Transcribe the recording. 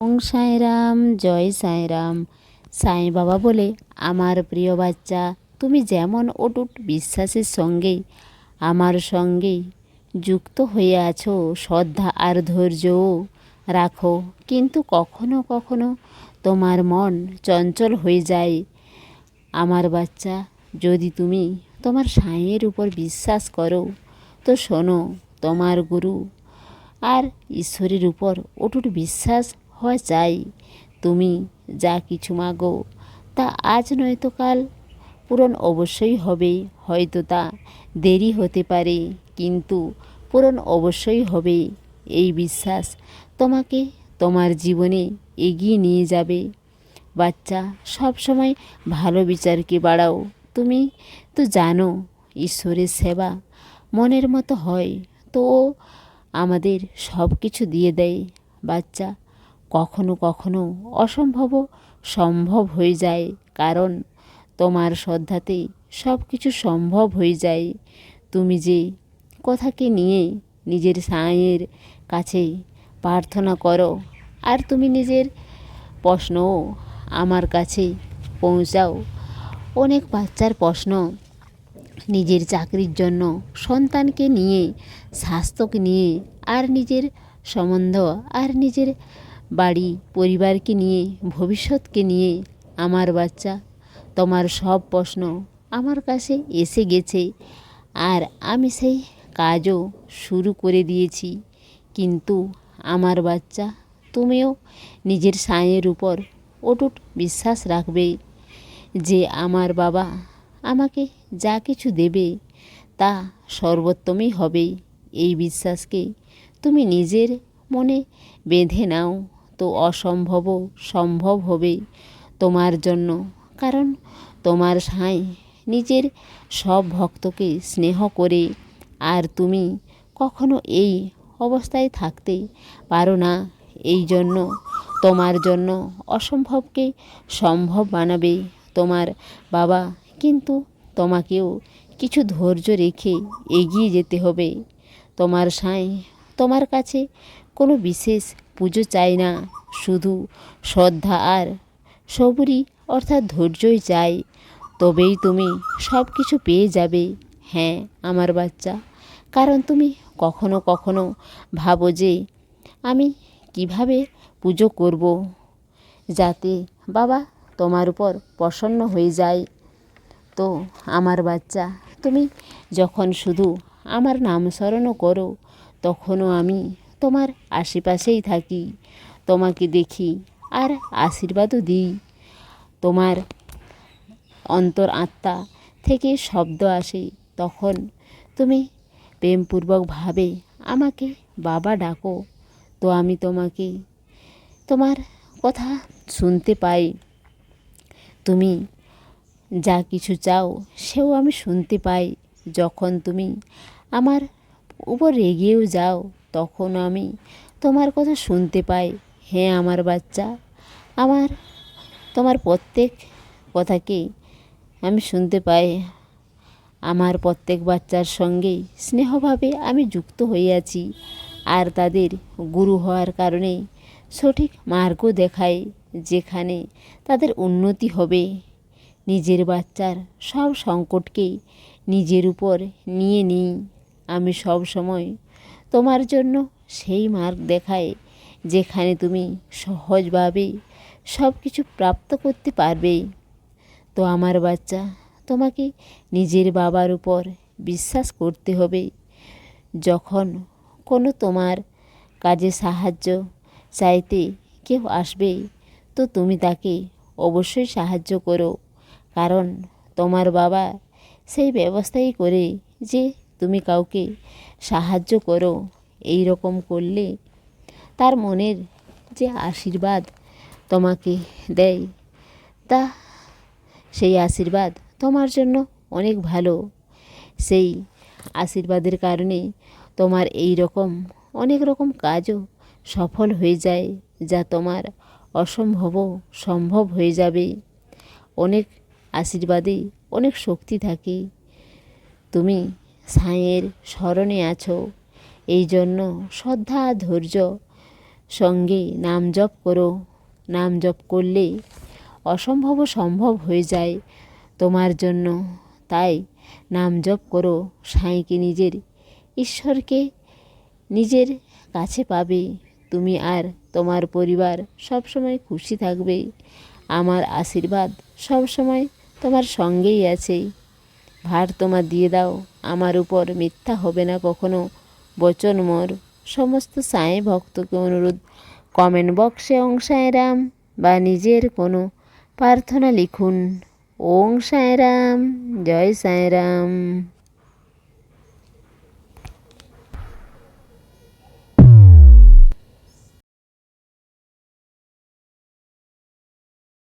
ওং সাঁইরাম জয় সাঁইরাম সাঁই বাবা বলে, আমার প্রিয় বাচ্চা, তুমি যেমন অটুট বিশ্বাসের সঙ্গেই, আমার সঙ্গেই যুক্ত হয়ে আছো, শ্রদ্ধা আর ধৈর্যও রাখো। কিন্তু কখনো কখনো তোমার মন চঞ্চল হয়ে যায়। আমার বাচ্চা, যদি তুমি তোমার সাঁইয়ের উপর বিশ্বাস করো, তো শোনো, তোমার গুরু আর ঈশ্বরের উপর অটুট বিশ্বাস হওয়া চাই। তুমি যা কিছু মাগো, তা আজ নয়তো কাল। পূরণ অবশ্যই হবে, হয়তো তা দেরি হতে পারে, কিন্তু পূরণ অবশ্যই হবে। এই বিশ্বাস তোমাকে তোমার জীবনে এগিয়ে নিয়ে যাবে। বাচ্চা, সব সময় ভালো বিচারকে বাড়াও। তুমি তো জানো, ঈশ্বরের সেবা মনের মতো হয়, তো আমাদের সব কিছু দিয়ে দেয়। বাচ্চা কখনো কখনো অসম্ভবও সম্ভব হয়ে যায়, কারণ তোমার শ্রদ্ধাতেই সব কিছু সম্ভব হয়ে যায়। তুমি যে কথাকে নিয়ে নিজের সাঁয়ের কাছে প্রার্থনা করো, আর তুমি নিজের প্রশ্নও আমার কাছে পৌঁছাও। অনেক বাচ্চার প্রশ্ন, নিজের চাকরির জন্য সন্তানকে নিয়ে, স্বাস্থ্যকে নিয়ে, আর নিজের সম্বন্ধ, আর নিজের বাড়ি, পরিবারকে নিয়ে, ভবিষ্যৎকে নিয়ে, আমার বাচ্চা, তোমার সব প্রশ্ন আমার কাছে এসে গেছে। আর আমি সেই কাজও শুরু করে দিয়েছি। কিন্তু আমার বাচ্চা, তুমিও নিজের সাঁয়ের উপর অটুট বিশ্বাস রাখবে যে আমার বাবা আমাকে যা কিছু দেবে তা সর্বোত্তমই হবে। এই বিশ্বাসকে তুমি নিজের মনে বেঁধে নাও। তো অসম্ভবও সম্ভব হবে তোমার জন্য। কারণ তোমার সাঁই নিজের সব ভক্তকে স্নেহ করে, আর তুমি কখনো এই অবস্থায় থাকতে পারো না। এই জন্য তোমার জন্য অসম্ভবকে সম্ভব বানাবে তোমার বাবা। কিন্তু তোমাকেও কিছু ধৈর্য রেখে এগিয়ে যেতে হবে। তোমার সাঁই তোমার কাছে কোনো বিশেষ পুজো চাই না, শুধু শ্রদ্ধা আর সবুরি অর্থাৎ ধৈর্যই চাই। তবেই তুমি সব কিছু পেয়ে যাবে। হ্যাঁ আমার বাচ্চা, কারণ তুমি কখনো কখনো ভাবো যে আমি কীভাবে পুজো করব, যাতে বাবা তোমার উপর প্রসন্ন হয়ে যায়। তো আমার বাচ্চা, তুমি যখন শুধু আমার নাম স্মরণও করো, তখনও আমি তোমার আশেপাশেই থাকি, তোমাকে দেখি আর আশীর্বাদও দিই। তোমার অন্তর আত্মা থেকে শব্দ আসে, তখন তুমি প্রেমপূর্বকভাবে আমাকে বাবা ডাকো, তো আমি তোমাকে, তোমার কথা শুনতে পাই। তুমি যা কিছু চাও সেও আমি শুনতে পাই। যখন তুমি আমার উপর রেগেও যাও তখন আমি তোমার কথা শুনতে পাই। হ্যাঁ আমার বাচ্চা, আমার, তোমার প্রত্যেক কথাকে আমি শুনতে পাই। আমার প্রত্যেক বাচ্চার সঙ্গেই স্নেহভাবে আমি যুক্ত আছি আর তাদের গুরু হওয়ার কারণে সঠিক মার্গ দেখায় যেখানে তাদের উন্নতি হবে। নিজের বাচ্চার সব সংকটকে নিজের উপর নিয়ে নিই। আমি সব সময় তোমার জন্য সেই মার্গ দেখায়, যেখানে তুমি সহজভাবে সব কিছু প্রাপ্ত করতে পারবে। তো আমার বাচ্চা, তোমাকে নিজের বাবার উপর বিশ্বাস করতে হবে। যখন কোনো তোমার কাজে সাহায্য চাইতে কেউ আসবে, তো তুমি তাকে অবশ্যই সাহায্য করো। কারণ তোমার বাবা সেই ব্যবস্থাই করে যে তুমি কাউকে সাহায্য করো এই রকম করলে তার মনের যে আশীর্বাদ তোমাকে দেয়, তা সেই আশীর্বাদ তোমার জন্য অনেক ভালো। সেই আশীর্বাদের কারণে তোমার এই রকম অনেক রকম কাজও সফল হয়ে যায়, যা তোমার অসম্ভবও সম্ভব হয়ে যাবে। অনেক আশীর্বাদে অনেক শক্তি থাকে। তুমি সাঁয়ের স্মরণে আছো। এই জন্য শ্রদ্ধা, ধৈর্য সঙ্গে নাম জপ করো। নাম জপ করলে অসম্ভব সম্ভব হয়ে যায় তোমার জন্য। তাই নাম জপ করো। সাঁইকে নিজের ঈশ্বরকে নিজের কাছে পাবে। তুমি আর তোমার পরিবার সবসময় খুশি থাকবে। আমার আশীর্বাদ সবসময় তোমার সঙ্গেই আছে। ভার তোমার দিয়ে দাও। আমার উপর মিথ্যা হবে না কখনো। বচন মোর, সমস্ত সাঁই ভক্তকে অনুরোধ। কমেন্ট বক্সে ওং সাঁয়রাম বা নিজের কোনো প্রার্থনা লিখুন। ওং সাঁয়রাম জয় সাঁয়রাম